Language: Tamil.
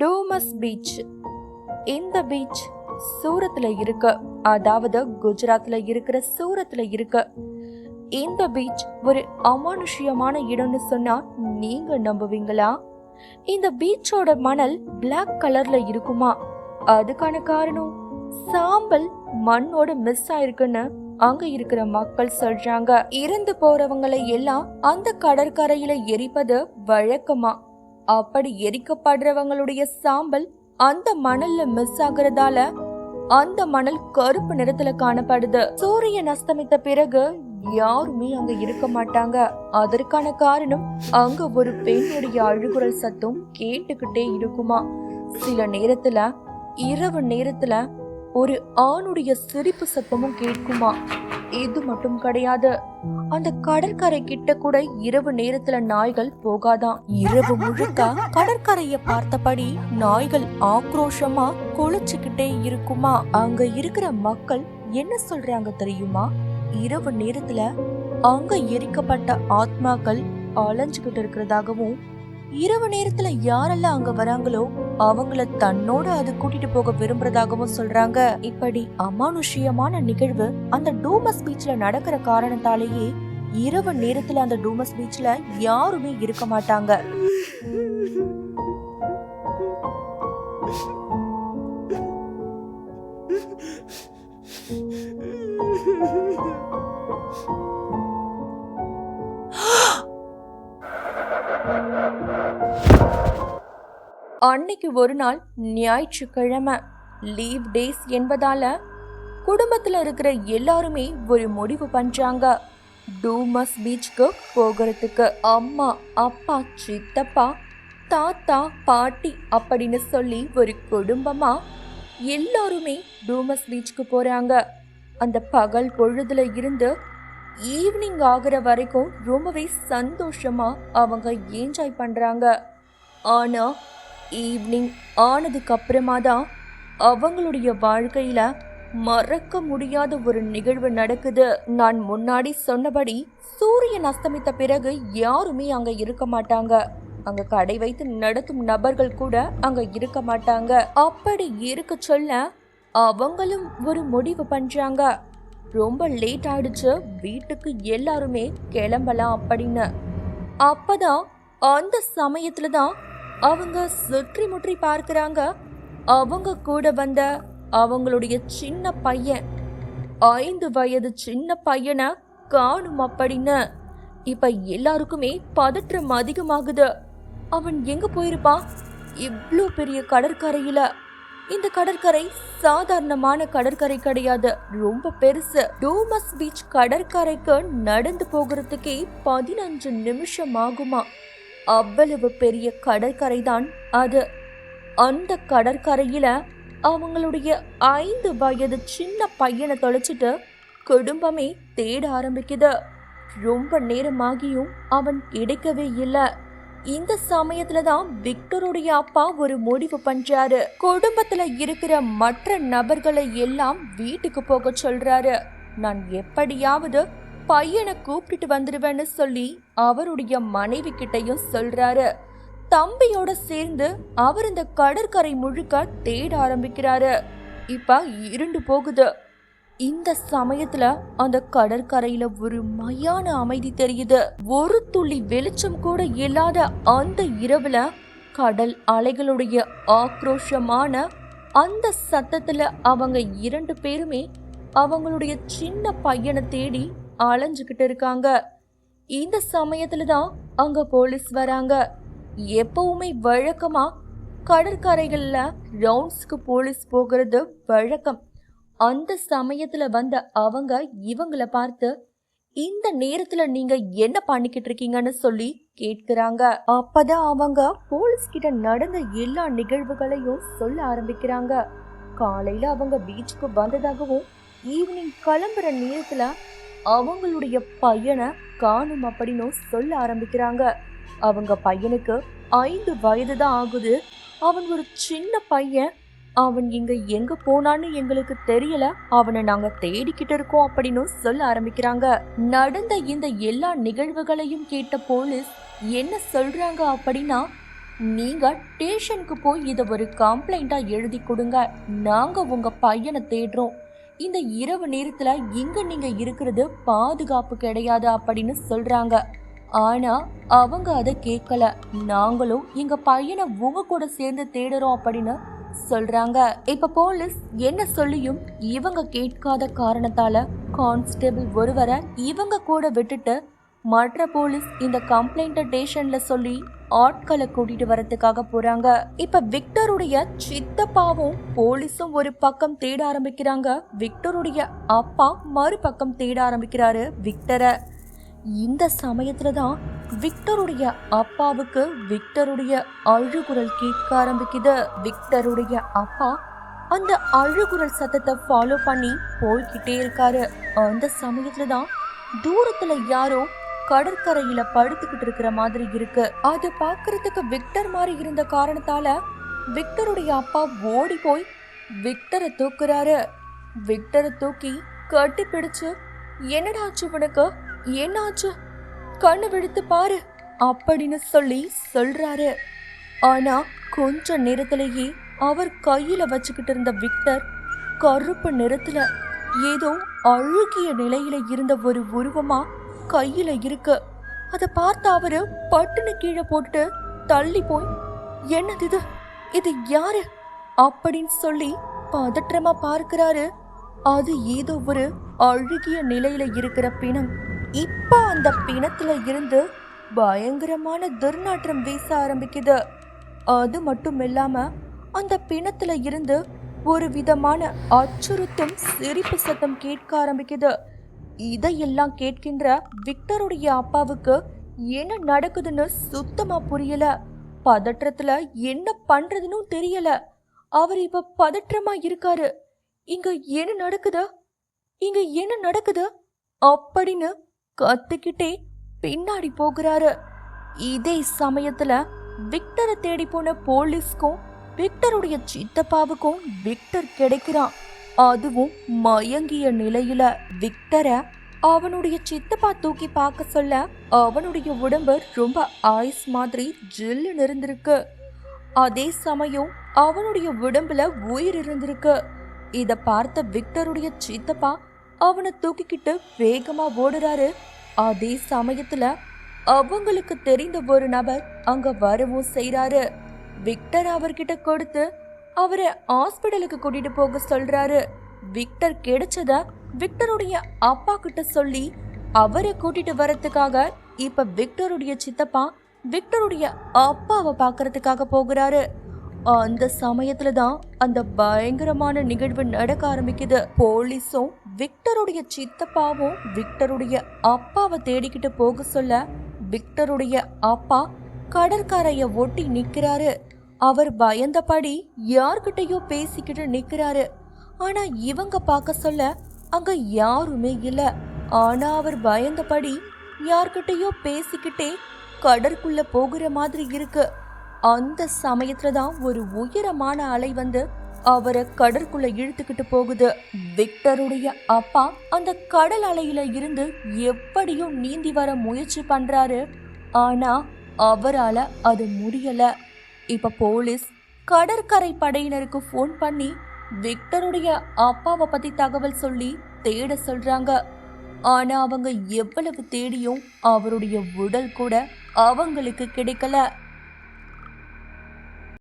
டூமஸ் பீச். இந்த பீச் சூரத்தில் இருக்கு. அதாவது குஜராத்தில் இருக்கிற சூரத்தில் இருக்கு. இந்த பீச் ஒரு அமானுஷ்யமான இடம்னு சொன்னா நீங்க நம்புவீங்களா? இந்த பீச்சோட மணல் பிளாக் கலர்ல இருக்குமா? அதுக்கான காரணம் சாம்பல் மண்ணோட மிஸ் ஆயிருக்குன்னு அங்க இருக்கிற மக்கள் சொல்றாங்க. இறந்து போறவங்களை எல்லாம் அந்த கடற்கரையில எரிப்பது வழக்கமா? அப்படி எரிக்கப்படுறவங்களுடைய சாம்பல் அந்த மணல்ல மிஸ் ஆகுறதால அந்த மணல் கருப்பு நிறத்துல காணப்படுது. சூரியன் அஸ்தமித்த பிறகு யாருமே அங்க இருக்க மாட்டாங்க. அதற்கான காரணம் அங்க ஒரு பெண்ணுடைய அழுகுரல் சத்தம் கேட்டுக்கிட்டே இருக்குமா. சில நேரத்துல இரவு நேரத்துல ஒரு ஆணுடைய சிரிப்பு சத்தமும் கேட்குமா. இது மட்டும் கிடையாது. அந்த கடற்கரை கிட்ட கூட இரவு நேரத்துல நாய்கள் போகாதான் இரவு முழுக்க கடற்கரைய பார்த்தபடி நாய்கள் ஆக்ரோஷமா குளிச்சுக்கிட்டே இருக்குமா? அங்க இருக்கிற மக்கள் என்ன சொல்றாங்க தெரியுமா? இரவு நேரத்துல அங்க எரிக்கப்பட்ட ஆத்மாக்கள் அலைஞ்சுகிட்டு இருக்கிறதாகவும் இரவு நேரத்துல யாரெல்லாம் அங்க வராங்களோ அவங்கள தன்னோட அது கூட்டிட்டு போக விரும்புறதாகவும் சொல்றாங்க. இப்படி அமானுஷ்யமான நிகழ்வு அந்த டூமஸ் பீச்ல நடக்கிற காரணத்தாலேயே இரவு நேரத்துல அந்த டூமஸ் பீச்ல யாருமே இருக்க மாட்டாங்க. அன்னைக்கு ஒரு நாள் ஞாயிற்றுக்கிழமை லீவ் டேஸ் என்பதால குடும்பத்தில் இருக்கிற எல்லாருமே ஒரு முடிவு பண்றாங்க. டூமஸ் பீச்சுக்கு போகிறதுக்கு அம்மா அப்பா சித்தப்பா தாத்தா பாட்டி அப்படின்னு சொல்லி ஒரு குடும்பமா எல்லாருமே டூமஸ் பீச்சுக்கு போறாங்க. அந்த பகல் பொழுதுல இருந்து ஈவினிங் ஆகிற வரைக்கும் ரொம்பவே சந்தோஷமா அவங்க என்ஜாய் பண்றாங்க. ஆனா ஈவினிங் ஆனதுக்கு அப்புறமா தான் அவங்களுடைய வாழ்க்கையில மறக்க முடியாத ஒரு நிகழ்வு நடக்குது. நான் முன்னாடி சொன்னபடி சூரியன் அஸ்தமித்த பிறகு யாருமே அங்க இருக்க மாட்டாங்க. அங்க கடை வைத்து நடத்தும் நபர்கள் கூட அங்க இருக்க மாட்டாங்க. அப்படி இருக்க சொல்ல அவங்களும் ஒரு முடிவு பண்றாங்க. ரொம்ப லேட் ஆயிடுச்சு. வீட்டுக்கு எல்லாருமே கிளம்பலாம் அப்படின்னு. அப்பதான் அந்த சமயத்துல தான் அவங்க சுற்றி முற்றி பார்க்குறாங்க. அவங்க கூட வந்த அவங்களுடைய சின்ன பையன் ஐந்து வயது சின்ன பையனை காணும் அப்படின்னு இப்ப எல்லாருக்குமே பதற்றம் அதிகமாகுது. அவன் எங்க போயிருப்பான்? இவ்வளோ பெரிய கடற்கரையில. இந்த கடற்கரை சாதாரணமான கடற்கரை கிடையாது. ரொம்ப பெருசு. டூமஸ் பீச் கடற்கரைக்கு நடந்து போகிறதுக்கே பதினஞ்சு நிமிஷம் ஆகுமா? அவ்வளவு பெரிய கடற்கரை தான் அது. அந்த கடற்கரையில அவங்களுடைய ஐந்து வயது சின்ன பையனை தொலைச்சிட்டு குடும்பமே தேட ஆரம்பிக்குது. ரொம்ப நேரமாகியும் அவன் கிடைக்கவே இல்லை. இந்த சமயத்துல தான் விக்டருடைய அப்பா ஒரு முடிவு பண்றாரு. குடும்பத்துல இருக்கிற மற்ற நபர்களை எல்லாம் வீட்டுக்கு போக சொல்றாரு. நான் எப்படியாவது பையனை கூப்பிட்டு வந்துடுவேன்னு சொல்லி அவருடைய மனைவி கிட்டையும் சொல்றாரு. தம்பியோட சேர்ந்து அவர் இந்த கடற்கரை முழுக்க தேட ஆரம்பிக்கிறாரு. இப்ப இருண்டு போகுது. இந்த சமயத்துல அந்த கடற்கரையில ஒரு மயான அமைதி தெரியுது. ஒரு துளி வெளிச்சம் கூட இல்லாத அந்த இரவுல கடல் அலைகளுடைய ஆக்ரோஷமான அந்த சத்தத்துல அவங்க இரண்டு பேருமே அவங்களுடைய சின்ன பையனை தேடி அலைஞ்சுக்கிட்டு இருக்காங்க. இந்த சமயத்துல தான் அங்க போலீஸ் வராங்க. எப்பவுமே வழக்கமா கடற்கரைகள்ல ரவுண்ட்ஸ்க்கு போலீஸ் போகிறது வழக்கம். அந்த சமயத்துல வந்த அவங்க இவங்கள பார்த்து இந்த நேரத்துல நீங்க என்ன பண்ணிக்கிட்டு இருக்கீங்கன்னு சொல்லி கேட்கிறாங்க. அப்பதான் அவங்க போலீஸ் கிட்ட நடந்த எல்லா நிகழ்வுகளையும் சொல்ல ஆரம்பிக்கிறாங்க. காலையில அவங்க பீச்சுக்கு வந்ததாகவும் ஈவினிங் கிளம்புற நேரத்துல அவங்களுடைய பையனை காணும் அப்படின்னு சொல்ல ஆரம்பிக்கிறாங்க. அவங்க பையனுக்கு ஐந்து வயது தான் ஆகுது. அவன் ஒரு சின்ன பையன். அவன் இங்க எங்க போனான்னு எங்களுக்கு தெரியல. அவனை நாங்க தேடிக்கிட்டு இருக்கோம் அப்படின்னு சொல்ல ஆரம்பிக்கிறாங்க. நடந்த இந்த எல்லா நிகழ்வுகளையும் கேட்ட போலீஸ் என்ன சொல்றாங்க அப்படின்னா நீங்க ஸ்டேஷனுக்கு போய் இதை ஒரு கம்ப்ளைண்டா எழுதி கொடுங்க. நாங்க உங்க பையனை தேடுறோம். இந்த இரவு நேரத்துல இங்க நீங்க இருக்கிறது பாதுகாப்பு கிடையாது அப்படின்னு சொல்றாங்க. ஆனா அவங்க அதை கேட்கல. நாங்களும் எங்க பையனை உங்க கூட சேர்ந்து தேடுறோம் அப்படின்னு சொல்றாங்க. இப்ப போலீஸ் என்ன சொல்லியும் இவங்க கேட்காத காரணத்தால கான்ஸ்டபிள் ஒருவரை இவங்க கூட விட்டுட்டு மற்ற போலீஸ் இந்த கம்ப்ளைண்ட்டை ஸ்டேஷன்ல சொல்லி ஆட்களை கூட்டிட்டு வரதுக்காக போறாங்க. இப்ப விக்டருடைய சித்தப்பாவும் போலீஸும் ஒரு பக்கம் தேட ஆரம்பிக்கிறாங்க. விக்டருடைய அப்பா மறுபக்கம் தேட ஆரம்பிக்கிறாரு விக்டரை. இந்த சமயத்துல தான் விக்டருடைய அப்பாவுக்கு விக்டருடைய அழுகுரல் கேட்க ஆரம்பிக்குது. விக்டருடைய அப்பா அந்த அழுகுரல் சத்தத்தை ஃபாலோ பண்ணி போய்கிட்டே இருக்காரு. அந்த சமயத்துல தான் தூரத்துல யாரோ கடற்கரையில படுத்துக்கிட்டு இருக்கிற மாதிரி இருக்கு. அது பாக்குறதுக்கு விக்டர் மாதிரி இருந்த காரணத்தால விக்டருடைய அப்பா ஓடி போய் விக்டரை தூக்குறாரு. விக்டரை தூக்கி கட்டி பிடிச்சு என்னடா உனக்கு? என்னாச்சு கண்ணு விழுத்து பாரு அப்படின்னு சொல்லி சொல்றாரு. ஆனா கொஞ்ச நேரத்திலேயே அவர் கையில வச்சுக்கிட்டு இருந்த விக்டர் கருப்பு நிறத்துல ஏதோ அழுகிய நிலையில இருந்த ஒரு உருவமா கையில இருக்கு. அதை பார்த்து அவரு பட்டுன்னு கீழே போட்டுட்டு தள்ளி போய் என்னது இது? இது யாரு? அப்படின்னு சொல்லி பதற்றமா பார்க்கிறாரு. அது ஏதோ ஒரு அழுகிய நிலையில இருக்கிற பிணம். இப்ப அந்த பிணத்துல இருந்து பயங்கரமான துர்நாற்றம் வீச ஆரம்பிக்குது. அது மட்டும் இல்லாம அந்த பிணத்துல இருந்து ஒரு விதமான அச்சுறுத்தும் சிரிப்பு சத்தம் கேட்க ஆரம்பிக்குது. இதையெல்லாம் கேட்கின்ற விக்டருடைய அப்பாவுக்கு என்ன நடக்குதுன்னு சுத்தமா புரியல. பதற்றத்துல என்ன பண்றதுன்னு தெரியல. அவர் இப்ப பதற்றமா இருக்காரு. இங்க என்ன நடக்குது? இங்க என்ன நடக்குது? அப்படின்னு கத்துக்கிட்டே பின்னாடி போகிறாரு. இதே சமயத்துல விக்டரை தேடி போன போலீஸ்க்கும் விக்டருடைய சித்தப்பாவுக்கும் விக்டர் கிடைக்கிறான். அதுவும் மயங்கிய நிலையில. விக்டரை அவனுடைய சித்தப்பா தூக்கி பார்க்க சொல்ல அவனுடைய உடம்பு ரொம்ப ஐஸ் மாதிரி ஜில்லு இருந்திருக்கு அதே சமயம் அவனுடைய உடம்புல உயிர் இருந்திருக்கு. இத பார்த்த விக்டருடைய சித்தப்பா அவனை தூக்கிக்கிட்டு வேகமா ஓடுறாரு. அதே சமயத்துல அவங்களுக்கு தெரிந்த ஒரு நபர் அங்க வரவும் செய்யறாரு விக்டர் அவர்கிட்ட கொடுத்து அவரை ஹாஸ்பிட்டலுக்கு கூட்டிட்டு போக சொல்றாரு. விக்டர் கிடைச்சத விக்டருடைய அப்பா கிட்ட சொல்லி அவரை கூட்டிட்டு வரத்துக்காக இப்ப விக்டருடைய சித்தப்பா விக்டருடைய அப்பாவை பார்க்கறதுக்காக போகிறாரு. அந்த சமயத்துல தான் அந்த பயங்கரமான நிகழ்வு நடக்க ஆரம்பிக்குது. போலீஸும் விக்டருடைய சித்தப்பாவும் விக்டருடைய அப்பாவை தேடிக்கிட்டு போக சொல்ல விக்டருடைய அப்பா கடற்கரையை ஒட்டி நிக்கிறாரு. அவர் பயந்தபடி யார்கிட்டயோ பேசிக்கிட்டு நிக்கிறாரு. ஆனா இவங்க பார்க்க சொல்ல அங்க யாருமே இல்ல. ஆனா அவர் பயந்தபடி யார்கிட்டயோ பேசிக்கிட்டே கடற்குள்ள போகிற மாதிரி இருக்கு. அந்த சமயத்துல தான் ஒரு உயரமான அலை வந்து அவரை கடற்குள்ள இழுத்துக்கிட்டு போகுது. விக்டருடைய அப்பா அந்த கடல் அலையில இருந்து எப்படியும் நீந்தி வர முயற்சி பண்றாரு. ஆனா அவரால அது முடியல. இப்போ போலீஸ் கடற்கரை படையினருக்கு ஃபோன் பண்ணி விக்டருடைய அப்பாவை பற்றி தகவல் சொல்லி தேட சொல்கிறாங்க ஆனால் அவங்க எவ்வளவு தேடியும் அவருடைய உடல் கூட அவங்களுக்கு கிடைக்கல.